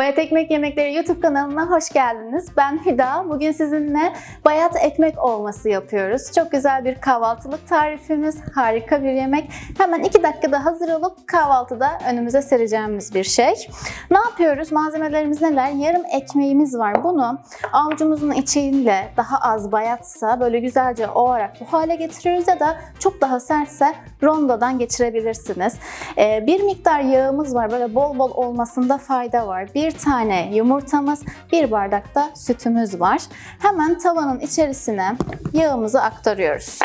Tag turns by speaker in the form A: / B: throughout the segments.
A: Bayat Ekmek Yemekleri YouTube kanalına hoş geldiniz. Ben Hüda. Bugün sizinle bayat ekmek olması yapıyoruz. Çok güzel bir kahvaltılık tarifimiz, harika bir yemek. Hemen 2 dakikada hazır olup kahvaltıda önümüze sereceğimiz bir şey. Ne yapıyoruz? Malzemelerimiz neler? Yarım ekmeğimiz var. Bunu avucumuzun içiyle daha az bayatsa böyle güzelce ovarak bu hale getiriyoruz ya da çok daha sertse rondodan geçirebilirsiniz. Ee, bir miktar yağımız var. Böyle bol bol olmasında fayda var. Bir tane yumurtamız, bir bardak da sütümüz var. Hemen tavanın içerisine yağımızı aktarıyoruz.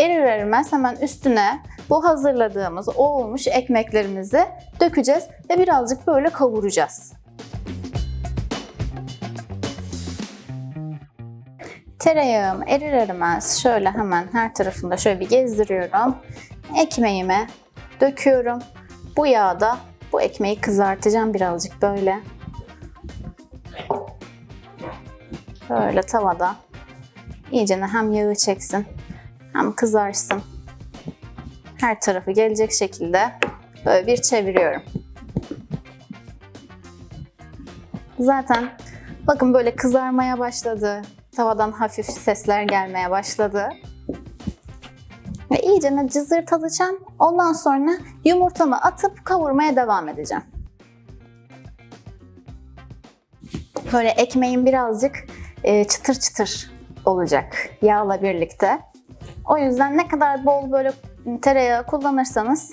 A: Erir erimez hemen üstüne bu hazırladığımız olmuş ekmeklerimizi dökeceğiz ve birazcık böyle kavuracağız. Tereyağım erir erimez şöyle hemen her tarafında şöyle bir gezdiriyorum. Ekmeğime döküyorum. Bu yağda bu ekmeği kızartacağım birazcık böyle. Böyle tavada iyice hem yağı çeksin hem kızarsın. Her tarafı gelecek şekilde böyle bir çeviriyorum. Zaten bakın böyle kızarmaya başladı. Tavadan hafif sesler gelmeye başladı. Ve iyice cızırtılacağım. Ondan sonra yumurtamı atıp kavurmaya devam edeceğim. Böyle ekmeğim birazcık e, çıtır çıtır olacak yağla birlikte. O yüzden ne kadar bol böyle tereyağı kullanırsanız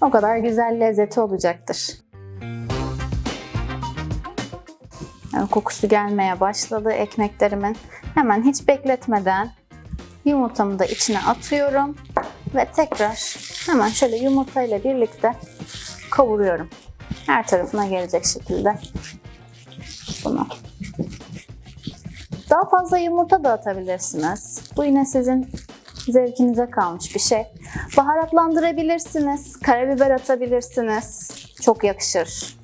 A: o kadar güzel lezzeti olacaktır. Kokusu gelmeye başladı ekmeklerimin. Hemen hiç bekletmeden yumurtamı da içine atıyorum ve tekrar hemen şöyle yumurtayla birlikte kavuruyorum. Her tarafına gelecek şekilde bunu. Daha fazla yumurta da atabilirsiniz. Bu yine sizin zevkinize kalmış bir şey. Baharatlandırabilirsiniz. Karabiber atabilirsiniz. Çok yakışır.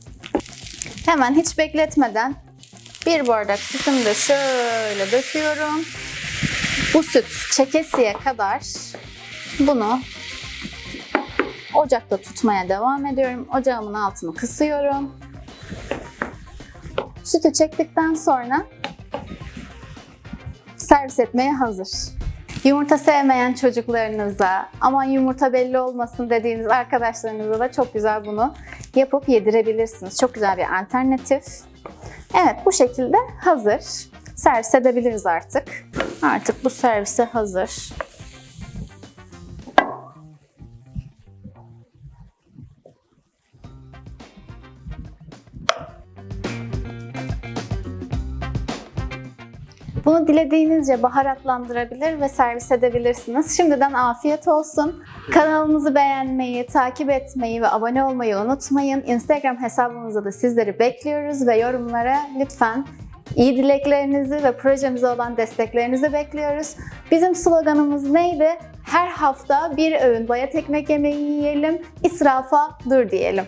A: Hemen hiç bekletmeden bir bardak sütümü de şöyle döküyorum. Bu süt çekesiye kadar bunu ocakta tutmaya devam ediyorum. Ocağımın altını kısıyorum. Sütü çektikten sonra servis etmeye hazır. Yumurta sevmeyen çocuklarınıza, aman yumurta belli olmasın dediğiniz arkadaşlarınıza da çok güzel bunu yapıp yedirebilirsiniz. Çok güzel bir alternatif. Evet bu şekilde hazır. Servis edebiliriz artık. Artık bu servise hazır. Bunu dilediğinizce baharatlandırabilir ve servis edebilirsiniz. Şimdiden afiyet olsun. Kanalımızı beğenmeyi, takip etmeyi ve abone olmayı unutmayın. Instagram hesabımızda da sizleri bekliyoruz ve yorumlara lütfen iyi dileklerinizi ve projemize olan desteklerinizi bekliyoruz. Bizim sloganımız neydi? Her hafta bir öğün bayat ekmek yemeği yiyelim, israfa dur diyelim.